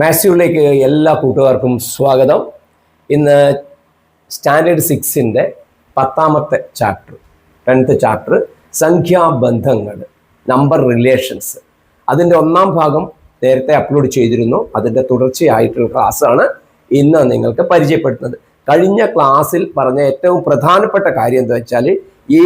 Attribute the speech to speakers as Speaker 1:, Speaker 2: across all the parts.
Speaker 1: മാത്സ്യൂളിലേക്ക് എല്ലാ കൂട്ടുകാർക്കും സ്വാഗതം. ഇന്ന് സ്റ്റാൻഡേർഡ് സിക്സിന്റെ പത്താമത്തെ ചാപ്റ്റർ ടെൻത്ത് ചാപ്റ്റർ സംഖ്യാബന്ധങ്ങൾ നമ്പർ റിലേഷൻസ്. അതിന്റെ ഒന്നാം ഭാഗം നേരത്തെ അപ്ലോഡ് ചെയ്തിരുന്നു. അതിന്റെ തുടർച്ചയായിട്ടുള്ള ക്ലാസ്സാണ് ഇന്ന് നിങ്ങൾക്ക് പരിചയപ്പെടുത്തുന്നത്. കഴിഞ്ഞ ക്ലാസ്സിൽ പറഞ്ഞ ഏറ്റവും പ്രധാനപ്പെട്ട കാര്യം എന്താ വെച്ചാൽ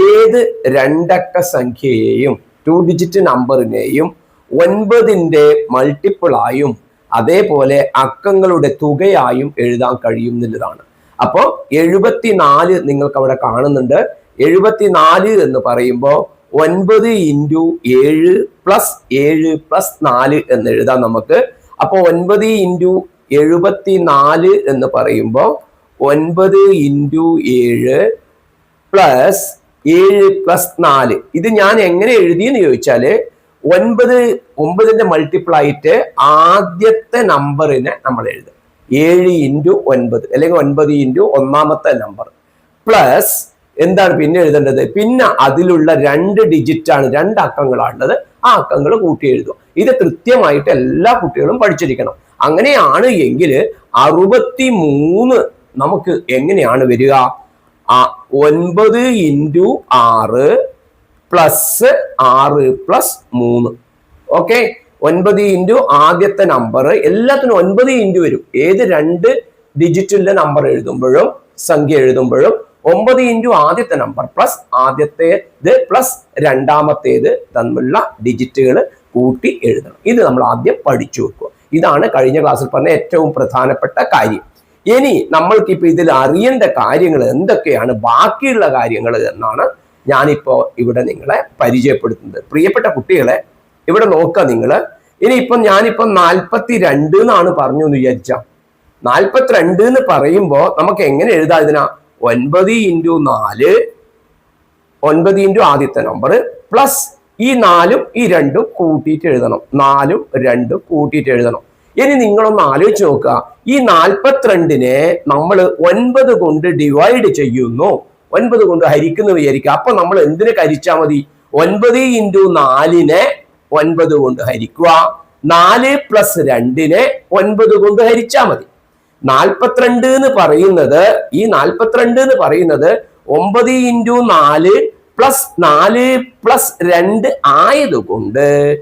Speaker 1: ഏത് രണ്ടക്ക സംഖ്യയെയും ടു ഡിജിറ്റ് നമ്പറിനെയും ഒൻപതിന്റെ മൾട്ടിപ്പിളായും അതേപോലെ അക്കങ്ങളുടെ തുകയായും എഴുതാൻ കഴിയും എന്നുള്ളതാണ് അപ്പോൾ എഴുപത്തിനാല് നിങ്ങൾക്ക് അവിടെ കാണുന്നുണ്ട്. എഴുപത്തിനാല് എന്ന് പറയുമ്പോൾ ഒൻപത് ഇന്റു ഏഴ് പ്ലസ് ഏഴ് പ്ലസ് നാല് എന്ന് എഴുതാം നമുക്ക്. അപ്പോൾ ഒൻപത് ഇന്റു എഴുപത്തിനാല് എന്ന് പറയുമ്പോൾ ഒൻപത് ഇന്റു ഏഴ് പ്ലസ് ഏഴ് പ്ലസ് നാല്. ഇത് ഞാൻ എങ്ങനെ എഴുതിയെന്ന് ചോദിച്ചാൽ ഒൻപത് ഒമ്പതിന്റെ മൾട്ടിപ്പിൾ ആയിട്ട് ആദ്യത്തെ നമ്പറിനെ നമ്മൾ എഴുതും. ഏഴ് ഇന്റു ഒൻപത് അല്ലെങ്കിൽ ഒൻപത് ഇന്റു ഒന്നാമത്തെ നമ്പർ. പ്ലസ് എന്താണ് പിന്നെ എഴുതേണ്ടത്? പിന്നെ അതിലുള്ള രണ്ട് ഡിജിറ്റ് ആണ് രണ്ട് അക്കങ്ങളാണുള്ളത് ആ അക്കങ്ങൾ കൂട്ടി എഴുതുക. ഇത് കൃത്യമായിട്ട് എല്ലാ കുട്ടികളും പഠിച്ചിരിക്കണം. അങ്ങനെയാണ് എങ്കിൽ അറുപത്തി മൂന്ന് നമുക്ക് എങ്ങനെയാണ് വരിക? ആ ഒൻപത് ഇന്റു ആറ് പ്ലസ് ആറ് പ്ലസ് മൂന്ന്. ഓക്കെ ഒൻപത് ഇന്റു ആദ്യത്തെ നമ്പർ എല്ലാത്തിനും ഒൻപത് ഇന്റു വരും. ഏത് രണ്ട് ഡിജിറ്റിലെ നമ്പർ എഴുതുമ്പോഴും സംഖ്യ എഴുതുമ്പോഴും ഒമ്പത് ഇന്റു ആദ്യത്തെ നമ്പർ പ്ലസ് ആദ്യത്തേത് പ്ലസ് രണ്ടാമത്തേത് തമ്മിലുള്ള ഡിജിറ്റുകൾ കൂട്ടി എഴുതണം. ഇത് നമ്മൾ ആദ്യം പഠിച്ചു വെക്കുക. ഇതാണ് കഴിഞ്ഞ ക്ലാസ്സിൽ പറഞ്ഞ ഏറ്റവും പ്രധാനപ്പെട്ട കാര്യം. ഇനി നമ്മൾക്ക് ഇപ്പൊ ഇതിൽ അറിയേണ്ട കാര്യങ്ങൾ എന്തൊക്കെയാണ്? ബാക്കിയുള്ള കാര്യങ്ങൾ എന്നാണ് ഞാനിപ്പോ ഇവിടെ നിങ്ങളെ പരിചയപ്പെടുത്തുന്നത്. പ്രിയപ്പെട്ട കുട്ടികളെ ഇവിടെ നോക്കുക നിങ്ങൾ ഇനിയിപ്പം ഞാനിപ്പം നാൽപ്പത്തി രണ്ട് എന്നാണ് പറഞ്ഞു എന്ന് വിചാരിച്ചാൽ നാൽപ്പത്തിരണ്ട് എന്ന് പറയുമ്പോൾ നമുക്ക് എങ്ങനെ എഴുതാം ഇതിനാ? ഒൻപത് ഇന്റു നാല് ഒൻപത് ഇന്റു ആദ്യത്തെ നമ്പർ പ്ലസ് ഈ നാലും ഈ രണ്ടും കൂട്ടിയിട്ട് എഴുതണം. നാലും രണ്ടും കൂട്ടിയിട്ട് എഴുതണം. ഇനി നിങ്ങളൊന്ന് ആലോചിച്ച് നോക്കുക ഈ നാൽപ്പത്തിരണ്ടിനെ നമ്മൾ ഒൻപത് കൊണ്ട് ഡിവൈഡ് ചെയ്യുന്നു. ഒൻപത് കൊണ്ട് ഹരിക്കുന്നു വിചാരിക്കുക. അപ്പൊ നമ്മൾ എന്തിനെ ഹരിച്ചാൽ മതി? ഒൻപത് ഇന്റു നാലിനെ ഒൻപത് കൊണ്ട് ഹരിക്കുക. നാല് പ്ലസ് രണ്ടിനെ ഒൻപത് കൊണ്ട് ഹരിച്ചാൽ മതി. നാൽപ്പത്തിരണ്ട് എന്ന് പറയുന്നത് ഈ നാൽപ്പത്തിരണ്ട് എന്ന് പറയുന്നത് ഒമ്പത് ഇന്റു നാല് പ്ലസ് നാല് പ്ലസ് രണ്ട് ആയതുകൊണ്ട്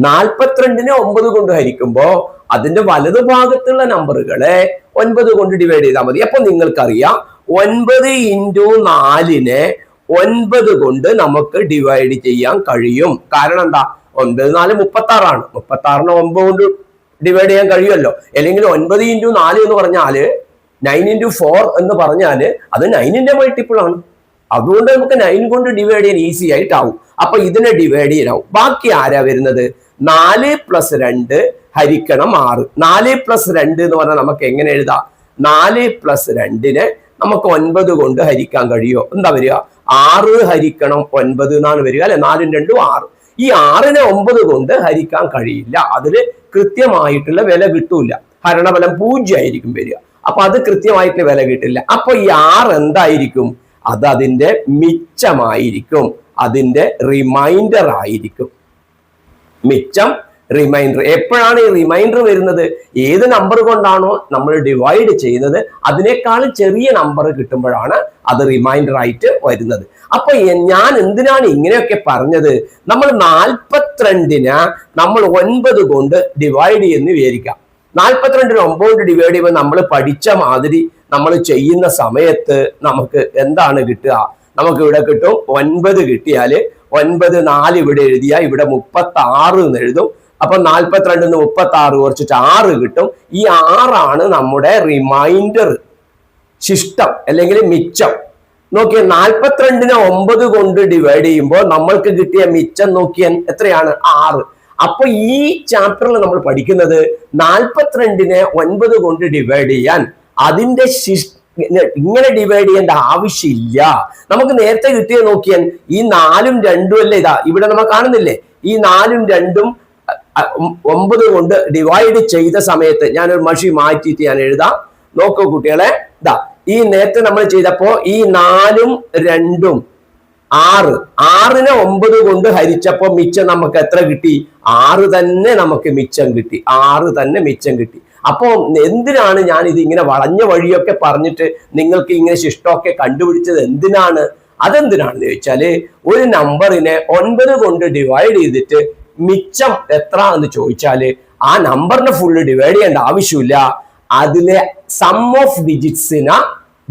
Speaker 1: നാൽപ്പത്തിരണ്ടിനെ ഒമ്പത് കൊണ്ട് ഹരിക്കുമ്പോ അതിന്റെ വലതു ഭാഗത്തുള്ള നമ്പറുകളെ ഒൻപത് കൊണ്ട് ഡിവൈഡ് ചെയ്താൽ മതി. അപ്പൊ നിങ്ങൾക്കറിയാം ഒൻപത് ഇന്റു നാലിനെ ഒൻപത് കൊണ്ട് നമുക്ക് ഡിവൈഡ് ചെയ്യാൻ കഴിയും. കാരണം എന്താ? ഒൻപത് നാല് മുപ്പത്തി ആറാണ് മുപ്പത്തി ആറിന് ഒമ്പത് കൊണ്ട് ഡിവൈഡ് ചെയ്യാൻ കഴിയുമല്ലോ. അല്ലെങ്കിൽ ഒൻപത് ഇന്റു നാല് എന്ന് പറഞ്ഞാൽ നയൻ ഇന്റു ഫോർ എന്ന് പറഞ്ഞാൽ അത് നയനിന്റെ മൾട്ടിപ്പിൾ ആണ്. അതുകൊണ്ട് നമുക്ക് നയൻ കൊണ്ട് ഡിവൈഡ് ചെയ്യാൻ ഈസി ആയിട്ടാവും. അപ്പൊ ഇതിനെ ഡിവൈഡ് ചെയ്യാനാവും. ബാക്കി ആരാ വരുന്നത്? നാല് പ്ലസ് രണ്ട് ഹരിക്കണം ആറ്. നാല് പ്ലസ് രണ്ട് എന്ന് പറഞ്ഞാൽ നമുക്ക് എങ്ങനെ എഴുതാം? നാല് പ്ലസ് രണ്ടിനെ നമുക്ക് ഒൻപത് കൊണ്ട് ഹരിക്കാൻ കഴിയുമോ എന്താ വരിക? ആറ് ഹരിക്കണം ഒൻപത് എന്നാണ് വരിക അല്ലെ? നാലും രണ്ടും ആറ്. ഈ ആറിനെ ഒമ്പത് കൊണ്ട് ഹരിക്കാൻ കഴിയില്ല. അതിൽ കൃത്യമായിട്ടുള്ള വില കിട്ടൂല. ഹരണഫലം പൂജ്യമായിരിക്കും വരിക. അപ്പൊ അത് കൃത്യമായിട്ട് വില കിട്ടില്ല. അപ്പൊ ഈ ആറ് എന്തായിരിക്കും? അത് അതിന്റെ മിച്ചമായിരിക്കും. അതിന്റെ റിമൈൻഡർ ആയിരിക്കും. മിച്ചം റിമൈൻഡർ എപ്പോഴാണ് ഈ റിമൈൻഡർ വരുന്നത്? ഏത് നമ്പർ കൊണ്ടാണോ നമ്മൾ ഡിവൈഡ് ചെയ്യുന്നത്? അതിനേക്കാൾ ചെറിയ നമ്പർ കിട്ടുമ്പോഴാണ് അത് റിമൈൻഡർ ആയിട്ട് വരുന്നത്. അപ്പൊ ഞാൻ എന്തിനാണ് ഇങ്ങനെയൊക്കെ പറഞ്ഞത്? നമ്മൾ നാൽപ്പത്തിരണ്ടിന് നമ്മൾ ഒൻപത് കൊണ്ട് ഡിവൈഡ് ചെയ്യുന്ന വിചാരിക്കാം നാൽപ്പത്തിരണ്ടിന് ഒമ്പത് ഡിവൈഡ് ചെയ്യുമ്പോൾ നമ്മൾ പഠിച്ച മാതിരി നമ്മൾ ചെയ്യുന്ന സമയത്ത് നമുക്ക് എന്താണ് കിട്ടുക? നമുക്ക് ഇവിടെ കിട്ടും ഒൻപത് കിട്ടിയാൽ ഒൻപത് നാല് ഇവിടെ എഴുതിയാൽ ഇവിടെ മുപ്പത്തി ആറ് എന്ന് എഴുതും. അപ്പൊ നാൽപ്പത്തിരണ്ടിൽ നിന്ന് മുപ്പത്തി ആറ് കുറച്ചിട്ട് ആറ് കിട്ടും. ഈ ആറാണ് നമ്മുടെ റിമൈൻഡർ ശിഷ്ടം അല്ലെങ്കിൽ മിച്ചം. നോക്കിയ നാൽപ്പത്തിരണ്ടിനെ ഒമ്പത് കൊണ്ട് ഡിവൈഡ് ചെയ്യുമ്പോൾ നമ്മൾക്ക് കിട്ടിയ മിച്ചം നോക്കിയാൽ എത്രയാണ്? ആറ്. അപ്പൊ ഈ ചാപ്റ്ററിൽ നമ്മൾ പഠിക്കുന്നത് നാൽപ്പത്തിരണ്ടിനെ ഒൻപത് കൊണ്ട് ഡിവൈഡ് ചെയ്യാൻ. അതിന്റെ ശിഷ് ഇങ്ങനെ ഡിവൈഡ് ചെയ്യേണ്ട ആവശ്യമില്ല. നമുക്ക് നേരത്തെ കിട്ടിയ നോക്കിയാൽ ഈ നാലും രണ്ടും അല്ലേ ഇതാ ഇവിടെ നമ്മൾ കാണുന്നില്ലേ? ഈ നാലും രണ്ടും ഒമ്പത് കൊണ്ട് ഡിവൈഡ് ചെയ്ത സമയത്ത് ഞാനൊരു മഷി മാറ്റിയിട്ട് ഞാൻ എഴുതാം. നോക്കൂ കുട്ടികളെ ഇതാ ഈ നേരത്തെ നമ്മൾ ചെയ്തപ്പോ ഈ നാലും രണ്ടും ആറ്. ആറിനെ ഒമ്പത് കൊണ്ട് ഹരിച്ചപ്പോ മിച്ചം നമുക്ക് എത്ര കിട്ടി? ആറ് തന്നെ നമുക്ക് മിച്ചം കിട്ടി. ആറ് തന്നെ മിച്ചം കിട്ടി. അപ്പോൾ എന്തിനാണ് ഞാൻ ഇത് ഇങ്ങനെ വളഞ്ഞ വഴിയൊക്കെ പറഞ്ഞിട്ട് നിങ്ങൾക്ക് ഇങ്ങനെ ശിഷ്ടമൊക്കെ കണ്ടുപിടിച്ചത് എന്തിനാണ്? അതെന്തിനാണെന്ന് ചോദിച്ചാൽ ഒരു നമ്പറിനെ ഒൻപത് കൊണ്ട് ഡിവൈഡ് ചെയ്തിട്ട് മിച്ചം എത്ര എന്ന് ചോദിച്ചാൽ ആ നമ്പറിനെ ഫുള്ള് ഡിവൈഡ് ചെയ്യേണ്ട ആവശ്യമില്ല. അതിലെ സം ഓഫ് ഡിജിറ്റ്സിനെ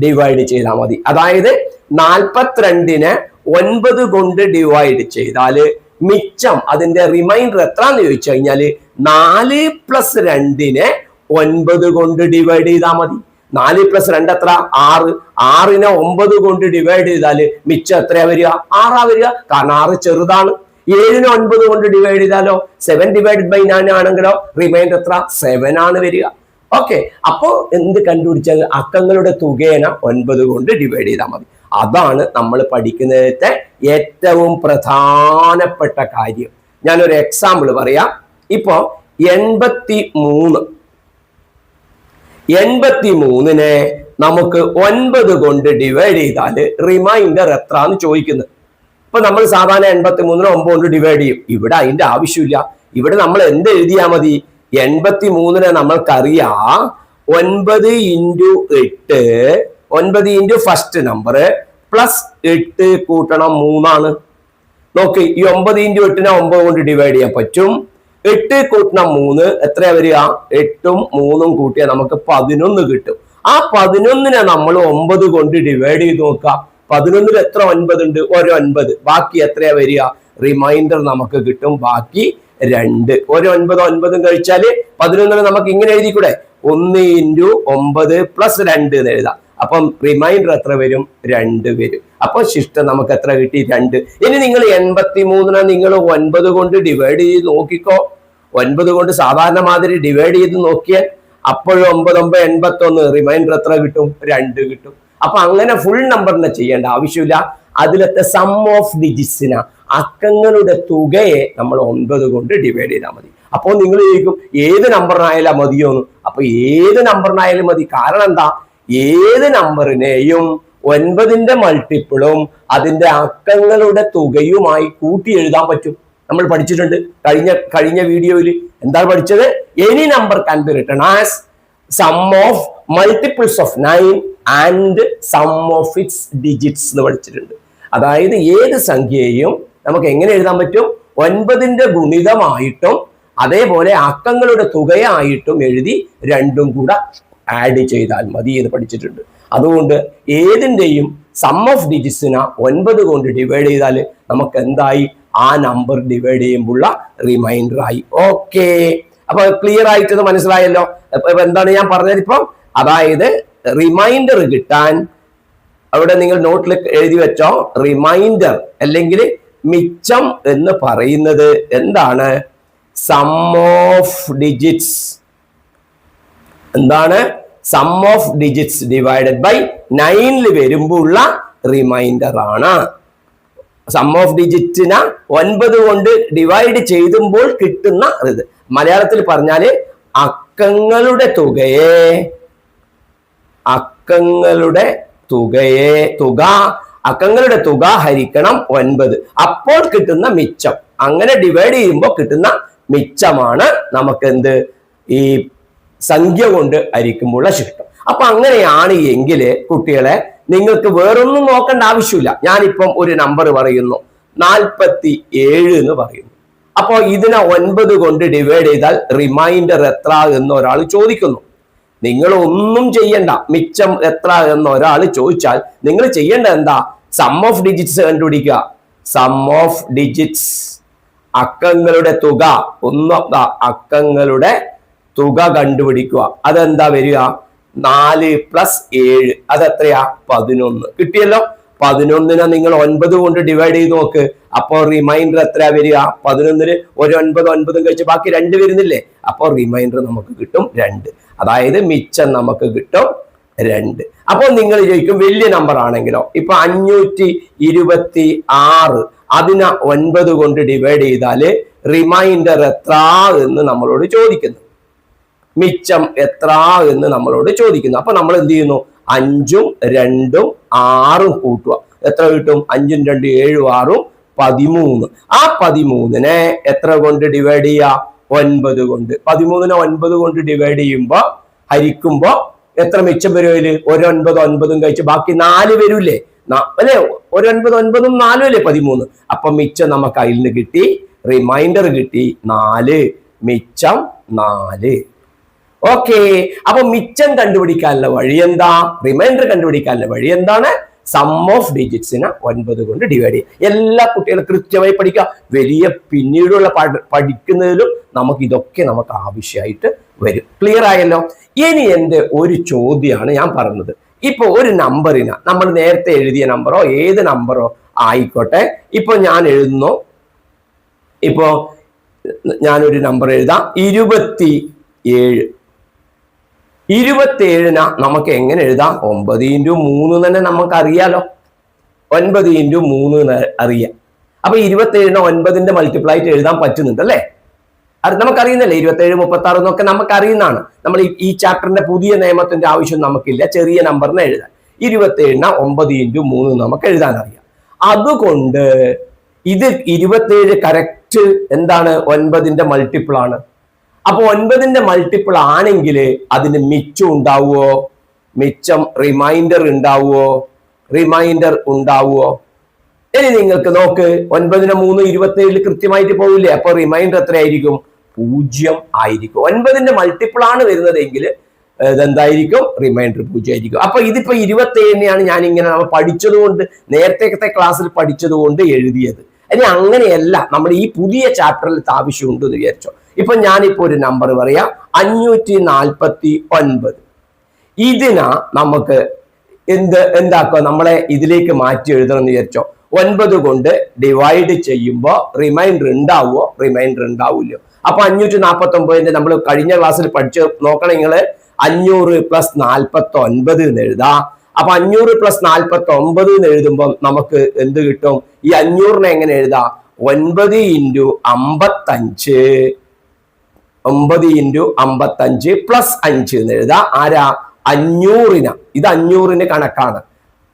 Speaker 1: ഡിവൈഡ് ചെയ്താൽ മതി. അതായത് നാൽപ്പത്തിരണ്ടിനെ ഒൻപത് കൊണ്ട് ഡിവൈഡ് ചെയ്താൽ മിച്ചം അതിന്റെ റിമൈൻഡർ എത്രന്ന് ചോദിച്ചു കഴിഞ്ഞാൽ നാല് പ്ലസ് രണ്ടിനെ ഒൻപത് കൊണ്ട് ഡിവൈഡ് ചെയ്താൽ മതി. നാല് പ്ലസ് രണ്ട് എത്ര? ആറ്. ആറിനെ ഒമ്പത് കൊണ്ട് ഡിവൈഡ് ചെയ്താൽ മിച്ചം എത്രയാ വരിക? ആറാ വരിക. കാരണം ആറ് ചെറുതാണ്. ഏഴിനെ ഒൻപത് കൊണ്ട് ഡിവൈഡ് ചെയ്താലോ? സെവൻ ഡിവൈഡ് ബൈ നയൻ ആണെങ്കിലോ? റിമൈൻഡർ എത്ര? സെവൻ ആണ് വരിക. ഓക്കെ അപ്പോ എന്ത് കണ്ടുപിടിച്ചാൽ അക്കങ്ങളുടെ തുകേന ഒൻപത് കൊണ്ട് ഡിവൈഡ് ചെയ്താൽ മതി. അതാണ് നമ്മൾ പഠിക്കുന്നതിലത്തെ ഏറ്റവും പ്രധാനപ്പെട്ട കാര്യം. ഞാനൊരു എക്സാമ്പിൾ പറയാം. ഇപ്പോ എൺപത്തി മൂന്ന് എൺപത്തി മൂന്നിനെ നമുക്ക് ഒൻപത് കൊണ്ട് ഡിവൈഡ് ചെയ്താൽ റിമൈൻഡർ എത്ര എന്ന് ചോദിക്കുന്നത് ഇപ്പൊ നമ്മൾ സാധാരണ എൺപത്തി മൂന്നിനെ ഒമ്പത് ഡിവൈഡ് ചെയ്യും. ഇവിടെ അതിന്റെ ആവശ്യമില്ല. ഇവിടെ നമ്മൾ എന്ത് എഴുതിയാൽ മതി? എൺപത്തി മൂന്നിനെ നമ്മൾക്കറിയാം. ഒൻപത് ഇന്റു എട്ട് ഒൻപത് ഇന്റു ഫസ്റ്റ് നമ്പർ പ്ലസ് എട്ട് കൂട്ടണം മൂന്നാണ്. നോക്ക് ഈ ഒമ്പത് ഇന്റു എട്ടിനെ ഒമ്പത് കൊണ്ട് ഡിവൈഡ് ചെയ്യാൻ പറ്റും. എട്ട് കൂട്ടണം മൂന്ന് എത്രയാ വരിക? എട്ടും മൂന്നും കൂട്ടിയാൽ നമുക്ക് പതിനൊന്ന് കിട്ടും. ആ പതിനൊന്നിനെ നമ്മൾ ഒമ്പത് കൊണ്ട് ഡിവൈഡ് ചെയ്ത് നോക്കാം. പതിനൊന്നിൽ എത്ര ഒൻപത് ഉണ്ട്? ഒരു ഒൻപത്. ബാക്കി എത്രയാ വരിക? റിമൈൻഡർ നമുക്ക് കിട്ടും. ബാക്കി രണ്ട്. ഒരു ഒൻപത് ഒൻപതും കഴിച്ചാൽ പതിനൊന്നിന് നമുക്ക് ഇങ്ങനെ എഴുതിക്കൂടെ? ഒന്ന് ഇന്റു ഒമ്പത് പ്ലസ് രണ്ട് എന്ന് എഴുതാം. അപ്പം റിമൈൻഡർ എത്ര വരും? രണ്ട് വരും. അപ്പൊ ശിഷ്ടം നമുക്ക് എത്ര കിട്ടി? രണ്ട്. ഇനി നിങ്ങൾ എൺപത്തി മൂന്നിനെ നിങ്ങൾ ഒൻപത് കൊണ്ട് ഡിവൈഡ് ചെയ്ത് നോക്കിക്കോ. ഒൻപത് കൊണ്ട് സാധാരണ മാതിരി ഡിവൈഡ് ചെയ്ത് നോക്കിയാൽ അപ്പോഴും ഒമ്പത് ഒമ്പത് എൺപത്തി ഒന്ന് റിമൈൻഡർ എത്ര കിട്ടും? രണ്ട് കിട്ടും. അപ്പൊ അങ്ങനെ ഫുൾ നമ്പറിനെ ചെയ്യേണ്ട ആവശ്യമില്ല. അതിലത്തെ സം ഓഫ് ഡിജിറ്റ്സിന അക്കങ്ങളുടെ തുകയെ നമ്മൾ ഒൻപത് കൊണ്ട് ഡിവൈഡ് ചെയ്താൽ മതി. അപ്പോൾ നിങ്ങൾ ചോദിക്കും ഏത് നമ്പറിനായാലും മതിയോ എന്ന്? അപ്പൊ ഏത് നമ്പറിനായാലും മതി. കാരണം എന്താ? ഏത് നമ്പറിനെയും ഒൻപതിന്റെ മൾട്ടിപ്പിളും അതിന്റെ അക്കങ്ങളുടെ തുകയുമായി കൂട്ടി എഴുതാൻ പറ്റും. നമ്മൾ പഠിച്ചിട്ടുണ്ട്. കഴിഞ്ഞ കഴിഞ്ഞ വീഡിയോയിൽ എന്താണ് പഠിച്ചത്? Any number can be written as sum of multiples of nine and sum of its digits എന്ന് പഠിച്ചിട്ടുണ്ട്. അതായത് ഏത് സംഖ്യയെയും നമുക്ക് എങ്ങനെ എഴുതാൻ പറ്റും? ഒൻപതിന്റെ ഗുണിതമായിട്ടും അതേപോലെ അക്കങ്ങളുടെ തുകയായിട്ടും എഴുതി രണ്ടും കൂടെ ആഡ് ചെയ്താൽ മതി എന്ന് പഠിച്ചിട്ടുണ്ട്. അതുകൊണ്ട് ഏതിന്റെയും സം ഓഫ് ഡിജിറ്റ്സിനെ ഒൻപത് കൊണ്ട് ഡിവൈഡ് ചെയ്താൽ നമുക്ക് എന്തായി? ആ നമ്പർ ഡിവൈഡ് ചെയ്യുമ്പോഴുള്ള റിമൈൻഡർ ആയി. ഓക്കെ അപ്പൊ ക്ലിയർ ആയിട്ട് ഇത് മനസ്സിലായല്ലോ. എന്താണ് ഞാൻ പറഞ്ഞത് ഇപ്പം? അതായത് റിമൈൻഡർ കിട്ടാൻ അവിടെ നിങ്ങൾ നോട്ടിൽ എഴുതി വെച്ചോ. റിമൈൻഡർ അല്ലെങ്കിൽ മിച്ചം എന്ന് പറയുന്നത് എന്താണ്? സം ഓഫ് ഡിജിറ്റ്സ് എന്താണ്? Sum of digits divided by നയനിൽ വരുമ്പോൾ ഉള്ള റിമൈൻഡർ ആണ്. സം ഓഫ് ഡിജിറ്റിനെ ഒൻപത് കൊണ്ട് ഡിവൈഡ് ചെയ്യുമ്പോൾ കിട്ടുന്ന ഇത്. മലയാളത്തിൽ പറഞ്ഞാൽ അക്കങ്ങളുടെ തുകയെ. അക്കങ്ങളുടെ തുകയെ. തുക അക്കങ്ങളുടെ തുക ഹരിക്കണം ഒൻപത്. അപ്പോൾ കിട്ടുന്ന മിച്ചം. അങ്ങനെ ഡിവൈഡ് ചെയ്യുമ്പോൾ കിട്ടുന്ന മിച്ചമാണ് നമുക്ക് എന്ത് ഈ സംഖ്യ കൊണ്ട് ഹരിക്കുമ്പോഴുള്ള ശിഷ്ടം അപ്പൊ അങ്ങനെയാണ് എങ്കിൽ കുട്ടികളെ നിങ്ങൾക്ക് വേറൊന്നും നോക്കേണ്ട ആവശ്യമില്ല. ഞാനിപ്പം ഒരു നമ്പർ പറയുന്നു. നാൽപ്പത്തി ഏഴ് എന്ന് പറയുന്നു. അപ്പോൾ ഇതിനെ ഒൻപത് കൊണ്ട് ഡിവൈഡ് ചെയ്താൽ റിമൈൻഡർ എത്ര എന്ന് ഒരാൾ ചോദിക്കുന്നു. നിങ്ങൾ ഒന്നും ചെയ്യണ്ട. മിച്ചം എത്ര എന്ന് ഒരാൾ ചോദിച്ചാൽ നിങ്ങൾ ചെയ്യേണ്ട എന്താ? സം ഓഫ് ഡിജിറ്റ്സ് കണ്ടുപിടിക്കുക. സം ഓഫ് ഡിജിറ്റ്സ് അക്കങ്ങളുടെ തുക. ഒന്ന് അക്കങ്ങളുടെ തുക കണ്ടുപിടിക്കുക. അതെന്താ വരിക? നാല് പ്ലസ് ഏഴ്. അതെത്രയാ? പതിനൊന്ന്. കിട്ടിയല്ലോ? പതിനൊന്നിനെ നിങ്ങൾ ഒൻപത് കൊണ്ട് ഡിവൈഡ് ചെയ്ത് നോക്ക്. അപ്പോൾ റിമൈൻഡർ എത്ര വരിക? പതിനൊന്നിന് ഒരു ഒൻപത് ഒൻപതും കഴിച്ച് ബാക്കി രണ്ട് വരുന്നില്ലേ? അപ്പോൾ റിമൈൻഡർ നമുക്ക് കിട്ടും രണ്ട്. അതായത് മിച്ചം നമുക്ക് കിട്ടും രണ്ട്. അപ്പോൾ നിങ്ങൾ ചോദിക്കും വലിയ നമ്പർ ആണെങ്കിലോ? ഇപ്പൊ അഞ്ഞൂറ്റി ഇരുപത്തി ആറ് അതിനെ ഒൻപത് കൊണ്ട് ഡിവൈഡ് ചെയ്താൽ റിമൈൻഡർ എത്ര എന്ന് നമ്മളോട് ചോദിക്കുന്നു. മിച്ചം എത്ര എന്ന് നമ്മളോട് ചോദിക്കുന്നു. അപ്പൊ നമ്മൾ എന്ത് ചെയ്യുന്നു? അഞ്ചും രണ്ടും ആറും കൂട്ടുക. എത്ര കിട്ടും? അഞ്ചും രണ്ടും ഏഴും ആറും പതിമൂന്ന്. ആ പതിമൂന്നിനെ എത്ര കൊണ്ട് ഡിവൈഡ് ചെയ്യുക ഒൻപത് കൊണ്ട്. പതിമൂന്നിനെ ഒൻപത് കൊണ്ട് ഡിവൈഡ് ചെയ്യുമ്പോൾ ഹരിക്കുമ്പോൾ എത്ര മിച്ചം വരും ഒരൊൻപത് ഒരു ഒൻപത് കഴിച്ച് ബാക്കി നാല് വരൂലേ അല്ലെ അല്ലേ? ഒരു ഒൻപത് ഒൻപതും നാലും അല്ലേ പതിമൂന്ന്? അപ്പം മിച്ചം നമുക്ക് അതിൽ നിന്ന് കിട്ടി. റിമൈൻഡർ കിട്ടി. നാല്. മിച്ചം നാല്. ഓക്കെ അപ്പൊ മിച്ചം കണ്ടുപിടിക്കാനുള്ള വഴി എന്താ? റിമൈൻഡർ കണ്ടുപിടിക്കാനുള്ള വഴി എന്താണ്? സം ഓഫ് ഡിജിറ്റ്സിനെ ഒൻപത് കൊണ്ട് ഡിവൈഡ് ചെയ്യുക എല്ലാ കുട്ടികളും കൃത്യമായി പഠിക്കുക. വലിയ പിന്നീടുള്ള പഠ- പഠിക്കുന്നതിലും നമുക്ക് ഇതൊക്കെ നമുക്ക് ആവശ്യമായിട്ട് വരും. ക്ലിയർ ആയല്ലോ? ഇനി എന്റെ ഒരു ചോദ്യമാണ് ഞാൻ പറഞ്ഞത്. ഇപ്പോൾ ഒരു നമ്പറിന നമ്മൾ നേരത്തെ എഴുതിയ നമ്പറോ ഏത് നമ്പറോ ആയിക്കോട്ടെ. ഇപ്പോൾ ഞാൻ എഴുതുന്നു. ഇപ്പോൾ ഞാനൊരു നമ്പർ എഴുതാം. ഇരുപത്തി ഏഴ് ഇരുപത്തേഴിന നമുക്ക് എങ്ങനെ എഴുതാം? ഒമ്പത് ഇന്റു മൂന്ന് തന്നെ നമുക്ക് അറിയാലോ ഒൻപത് ഇന്റു മൂന്ന് അറിയാം. അപ്പൊ ഇരുപത്തേഴിന് ഒൻപതിന്റെ മൾട്ടിപ്ലൈ ആയിട്ട് എഴുതാൻ പറ്റുന്നുണ്ട് അല്ലേ? അത് നമുക്കറിയുന്നല്ലേ? ഇരുപത്തേഴ് മുപ്പത്തി ആറ് എന്നൊക്കെ നമുക്ക് അറിയുന്നതാണ് നമ്മൾ ഈ- ഈ ചാപ്റ്ററിന്റെ പുതിയ നിയമത്തിന്റെ ആവശ്യം നമുക്കില്ല. ചെറിയ നമ്പറിന് എഴുതാൻ. ഇരുപത്തേഴിന് ഒമ്പത് ഇന്റു മൂന്ന് നമുക്ക് എഴുതാൻ അറിയാം അതുകൊണ്ട് ഇത് ഇരുപത്തേഴ് കറക്റ്റ് എന്താണ്? ഒൻപതിന്റെ മൾട്ടിപ്പിൾ ആണ്. അപ്പൊ ഒൻപതിന്റെ മൾട്ടിപ്പിൾ ആണെങ്കിൽ അതിന് മിച്ചം ഉണ്ടാവുമോ മിച്ചം റിമൈൻഡർ ഉണ്ടാവുമോ റിമൈൻഡർ ഉണ്ടാവുമോ ഇനി നിങ്ങൾക്ക് നോക്ക് ഒൻപതിന് മൂന്ന് ഇരുപത്തി ഏഴിൽ കൃത്യമായിട്ട് പോകില്ലേ അപ്പൊ റിമൈൻഡർ എത്രയായിരിക്കും? പൂജ്യം ആയിരിക്കും. ഒൻപതിന്റെ മൾട്ടിപ്പിൾ ആണ് വരുന്നതെങ്കിൽ ഇതെന്തായിരിക്കും? റിമൈൻഡർ പൂജ്യം ആയിരിക്കും അപ്പൊ ഇതിപ്പോ ഇരുപത്തി ഏഴിനെയാണ് ഞാൻ ഇങ്ങനെ നമ്മൾ പഠിച്ചതുകൊണ്ട് നേരത്തെ ക്ലാസ്സിൽ പഠിച്ചതുകൊണ്ട് എഴുതിയത്. ഇനി അങ്ങനെയല്ല നമ്മൾ ഈ പുതിയ ചാപ്റ്ററിൽ ആവശ്യമുണ്ട് എന്ന് വിചാരിച്ചോ. ഇപ്പൊ ഞാനിപ്പോ ഒരു നമ്പർ പറയാം. അഞ്ഞൂറ്റി നാൽപ്പത്തി ഒൻപത് ഇതിനാ നമുക്ക് എന്ത് എന്താക്കോ? നമ്മളെ ഇതിലേക്ക് മാറ്റി എഴുതണം എന്ന് വിചാരിച്ചോ. ഒൻപത് കൊണ്ട് ഡിവൈഡ് ചെയ്യുമ്പോൾ റിമൈൻഡർ ഉണ്ടാവുമോ റിമൈൻഡർ ഉണ്ടാവില്ലോ അപ്പൊ അഞ്ഞൂറ്റി നാൽപ്പത്തി ഒമ്പതിന്റെ നമ്മൾ കഴിഞ്ഞ ക്ലാസ്സിൽ പഠിച്ച് നോക്കണെങ്കിൽ അഞ്ഞൂറ് പ്ലസ് നാൽപ്പത്തി ഒൻപത് എന്ന് എഴുതാം. അപ്പൊ അഞ്ഞൂറ് പ്ലസ് നാൽപ്പത്തി ഒമ്പത് എന്ന് എഴുതുമ്പോൾ നമുക്ക് എന്ത് കിട്ടും? ഈ അഞ്ഞൂറിനെ എങ്ങനെ എഴുതാം? ഒൻപത് ഇന്റു അമ്പത്തഞ്ച്. ഒമ്പത് ഇന്റു അമ്പത്തഞ്ച് പ്ലസ് അഞ്ച് എന്ന് എഴുതാം. ആരാ? അഞ്ഞൂറിന്. ഇത് അഞ്ഞൂറിന് കണക്കാണ്.